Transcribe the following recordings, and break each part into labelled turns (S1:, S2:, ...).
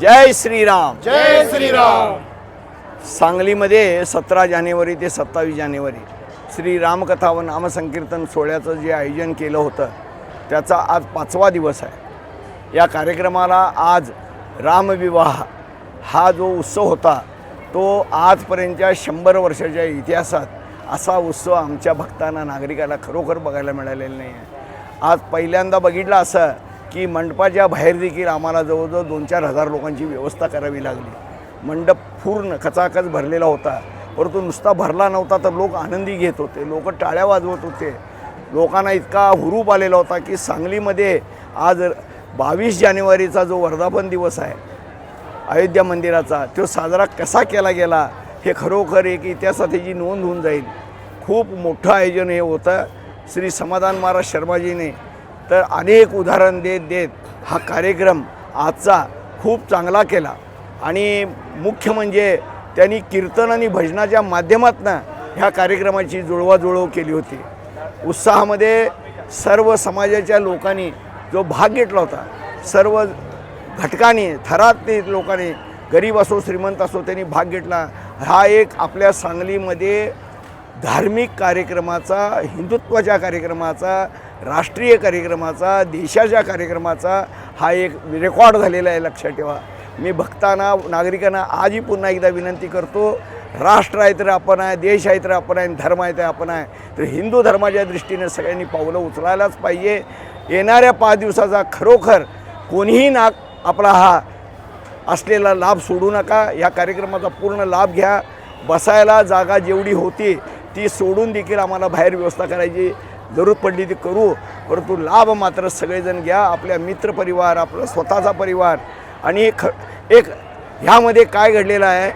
S1: जय श्रीराम.
S2: जय श्रीराम.
S1: सांगलीमध्ये सतरा जानेवारी ते सत्तावीस जानेवारी श्री रामकथा व नामसंकीर्तन सोहळ्याचं जे आयोजन केलं होतं त्याचा आज पाचवा दिवस आहे. या कार्यक्रमाला आज रामविवाह हा जो उत्सव होता तो आजपर्यंतच्या शंभर वर्षाच्या इतिहासात असा उत्सव आमच्या भक्तांना नागरिकाला खरोखर बघायला मिळालेला नाही आहे आज पहिल्यांदा बघितलं असं की मंडपाच्या बाहेर देखील आम्हाला जवळजवळ दोन चार हजार लोकांची व्यवस्था करावी लागली. मंडप पूर्ण खचाखच भरलेला होता. परंतु नुसता भरला नव्हता तर लोक आनंदी घेत होते. लोक टाळ्या वाजवत होते. लोकांना इतका हुरूप आलेला होता की सांगलीमध्ये आज बावीस जानेवारीचा जो वर्धापन दिवस आहे अयोध्या मंदिराचा तो साजरा कसा केला गेला हे खरोखर एक इतिहासात त्याची नोंद होऊन जाईल. खूप मोठं आयोजन हे होतं. श्री समाधान महाराज शर्माजीने तर अनेक उदाहरण देत देत हा कार्यक्रम आजचा खूप चांगला केला. आणि मुख्य म्हणजे त्यांनी कीर्तन आणि भजनाच्या माध्यमातून ह्या कार्यक्रमाची जुळवाजुळव केली होती. उत्साहामध्ये सर्व समाजाच्या लोकांनी जो भाग घेतला होता सर्व घटकांनी थरातली लोकांनी गरीब असो श्रीमंत असो त्यांनी भाग घेतला. हा एक आपल्या सांगलीमध्ये धार्मिक कार्यक्रमाचा हिंदुत्वाच्या कार्यक्रमाचा राष्ट्रीय कार्यक्रमाचा देशाच्या कार्यक्रमाचा हा एक रेकॉर्ड झालेला आहे लक्षात ठेवा. मी भक्तांना नागरिकांना आजही पुन्हा एकदा विनंती करतो राष्ट्र आहे तर आपण आहे देश आहे तर आपण आहे आणि धर्म आहे तर आपण आहे. तर हिंदू धर्माच्या दृष्टीने सगळ्यांनी पावलं उचलायलाच पाहिजे. येणाऱ्या पाच दिवसाचा खरोखर कोणीही नाग आपला हा असलेला लाभ सोडू नका. या कार्यक्रमाचा पूर्ण लाभ घ्या. बसायला जागा जेवढी होती ती सोडून देखील आम्हाला बाहेर व्यवस्था करायची जरूर पडली ती करू परंतु लाभ मात्र सगळेजण घ्या आपल्या मित्रपरिवार आपला स्वतःचा परिवार. आणि एक एक ह्यामध्ये काय घडलेलं आहे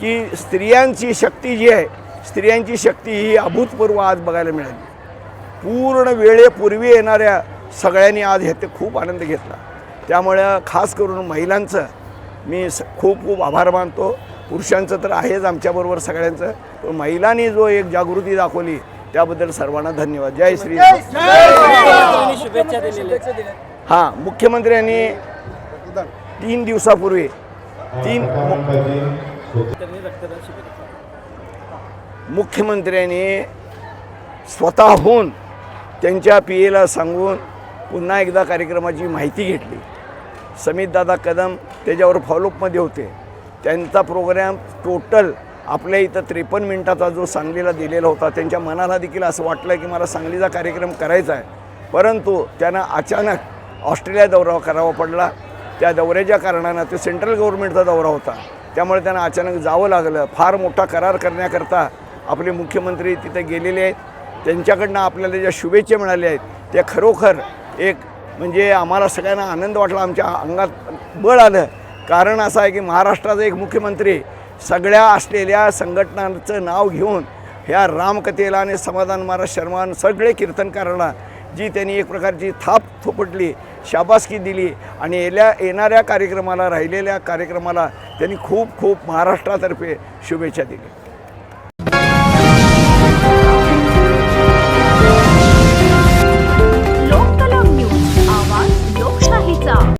S1: की स्त्रियांची शक्ती जी आहे स्त्रियांची शक्ती ही अभूतपूर्व आज बघायला मिळाली. पूर्ण वेळेपूर्वी येणाऱ्या सगळ्यांनी आज ह्याचे खूप आनंद घेतला. त्यामुळं खास करून महिलांचं मी स खूप खूप आभार मानतो. पुरुषांचं तर आहेच आमच्याबरोबर सगळ्यांचं. पण महिलांनी जो एक जागृती दाखवली त्याबद्दल सर्वांना धन्यवाद. जय श्री हां मुख्यमंत्र्यांनी तीन दिवसापूर्वी तीन मुख्यमंत्र्यांनी स्वतःहून त्यांच्या पी एला सांगून पुन्हा एकदा कार्यक्रमाची माहिती घेतली. समितदादा कदम त्याच्यावर फॉलोअपमध्ये होते. त्यांचा प्रोग्रॅम टोटल आपल्या इथं त्रेपन्न मिनिटाचा जो सांगलीला दिलेला होता त्यांच्या मनाला देखील असं वाटलं की मला सांगलीचा कार्यक्रम करायचा आहे. परंतु त्यांना अचानक ऑस्ट्रेलिया दौरा करावा पडला. त्या दौऱ्याच्या कारणानं तो सेंट्रल गव्हर्नमेंटचा दौरा होता. त्यामुळे त्यांना अचानक जावं लागलं. फार मोठा करार करण्याकरता आपले मुख्यमंत्री तिथे गेलेले आहेत. त्यांच्याकडनं आपल्याला ज्या शुभेच्छा मिळाल्या आहेत त्या खरोखर एक म्हणजे आम्हाला सगळ्यांना आनंद वाटला. आमच्या अंगात बळ आलं. कारण असं आहे की महाराष्ट्राचा एक मुख्यमंत्री सगळ्या असलेल्या संघटनांचं नाव घेऊन ह्या रामकथेला आणि समाधान महाराज शर्मा सगळे कीर्तनकारांना जी त्यांनी एक प्रकारची थाप थोपटली शाबासकी दिली आणि येल्या येणाऱ्या कार्यक्रमाला राहिलेल्या कार्यक्रमाला त्यांनी खूप खूप महाराष्ट्रातर्फे शुभेच्छा दिली